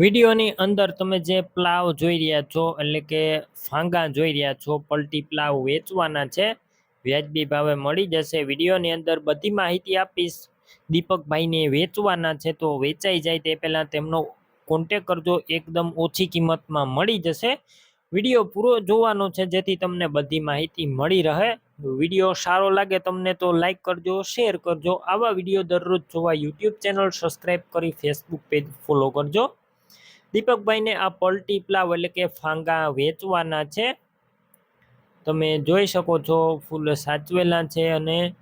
વિડીયોની અંદર તમે જે પ્લાવ જોઈ રહ્યા છો, એટલે કે ફાંગા જોઈ રહ્યા છો, પલટી પ્લાવ વેચવાના છે, વ્યાજબી ભાવે મળી જશે. વિડીયોની અંદર બધી માહિતી આપીશ. દીપકભાઈને વેચવાના છે તો વેચાઈ જાય તે પહેલાં તેમનો કોન્ટેક કરજો. એકદમ ઓછી કિંમતમાં મળી જશે. વીડિયો પૂરો જોવાનો છે જેથી તમને બધી માહિતી મળી રહે. વીડિયો સારો લાગે તમને તો લાઈક કરજો, શેર કરજો. આવા વીડિયો દરરોજ જોવા યુટ્યુબ ચેનલ સબસ્ક્રાઈબ કરી ફેસબુક પેજ ફોલો કરજો. દીપકભાઈને આ પલટી પ્લાવ એટલે કે ફાંગા વેચવાના છે. તમે જોઈ શકો છો, ફૂલ સાચવેલા છે અને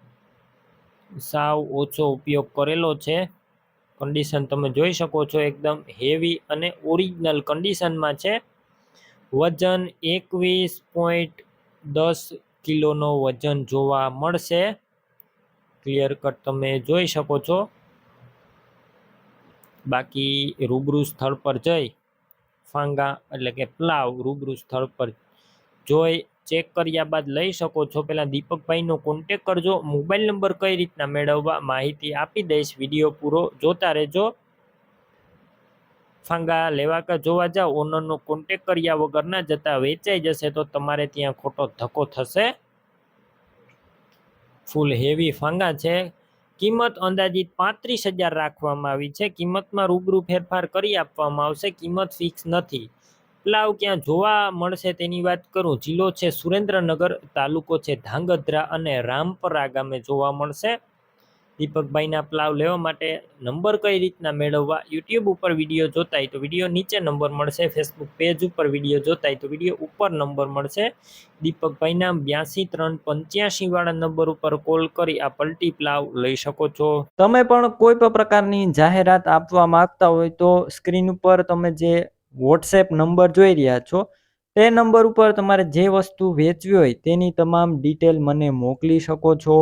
સાવ ઓછો ઉપયોગ કરેલો છે. કન્ડિશન તમે જોઈ શકો છો, એકદમ હેવી અને ઓરિજિનલ કન્ડિશનમાં છે. વજન એકવીસ પોઈન્ટ દસ કિલોનો વજન જોવા મળશે. ક્લિયર કટ તમે જોઈ શકો છો. બાકી રૂબરૂ સ્થળ પર જઈ, ફાંગા એટલે કે પ્લાવ રૂબરૂ સ્થળ પર જોઈ ચેક કર્યા બાદ લઈ શકો છો. પહેલાં દીપકભાઈનો કોન્ટેક કરજો. મોબાઈલ નંબર કઈ રીતના મેળવવા માહિતી આપી દઈશ. વીડિયો પૂરો જોતા રહેજો. ફાંગા લેવા કે જોવા જાઓ. ઓનરનો કોન્ટેક કર્યા વગર ના જતા વેચાઈ જશે તો તમારે ત્યાં ખોટો ધક્કો થશે. ફૂલ હેવી ફાંગા છે. કિંમત અંદાજિત પાંત્રીસ હજાર રાખવામાં આવી છે. કિંમતમાં રૂબરૂ ફેરફાર કરી આપવામાં આવશે. કિંમત ફિક્સ નથી. પ્લાવ ક્યાં જોવા મળશે તેની વાત કરું. જિલ્લો છે સુરેન્દ્રનગર, તાલુકો છે ધાંગધ્રા અને રામપરા ગામે જોવા મળશે. દીપકભાઈના પ્લાવ લેવા માટે નંબર કઈ રીતના મેળવવા યુટ્યુબ ઉપર વીડિયો જોતા તો વીડિયો નીચે નંબર મળશે ફેસબુક પેજ ઉપર વીડિયો જોતા તો વીડિયો ઉપર નંબર મળશે. દીપકભાઈના બ્યાસી ત્રણ પંચ્યાસી વાળા નંબર ઉપર કોલ કરી આ પલટી પ્લાવ લઈ શકો છો. તમે પણ કોઈ પણ પ્રકારની જાહેરાત આપવા માંગતા હોય તો સ્ક્રીન ઉપર તમે જે વોટ્સએપ નંબર જોઈ રહ્યા છો, તે નંબર ઉપર તમારે જે વસ્તુ વેચવી હોય તેની તમામ ડિટેલ મને મોકલી શકો છો.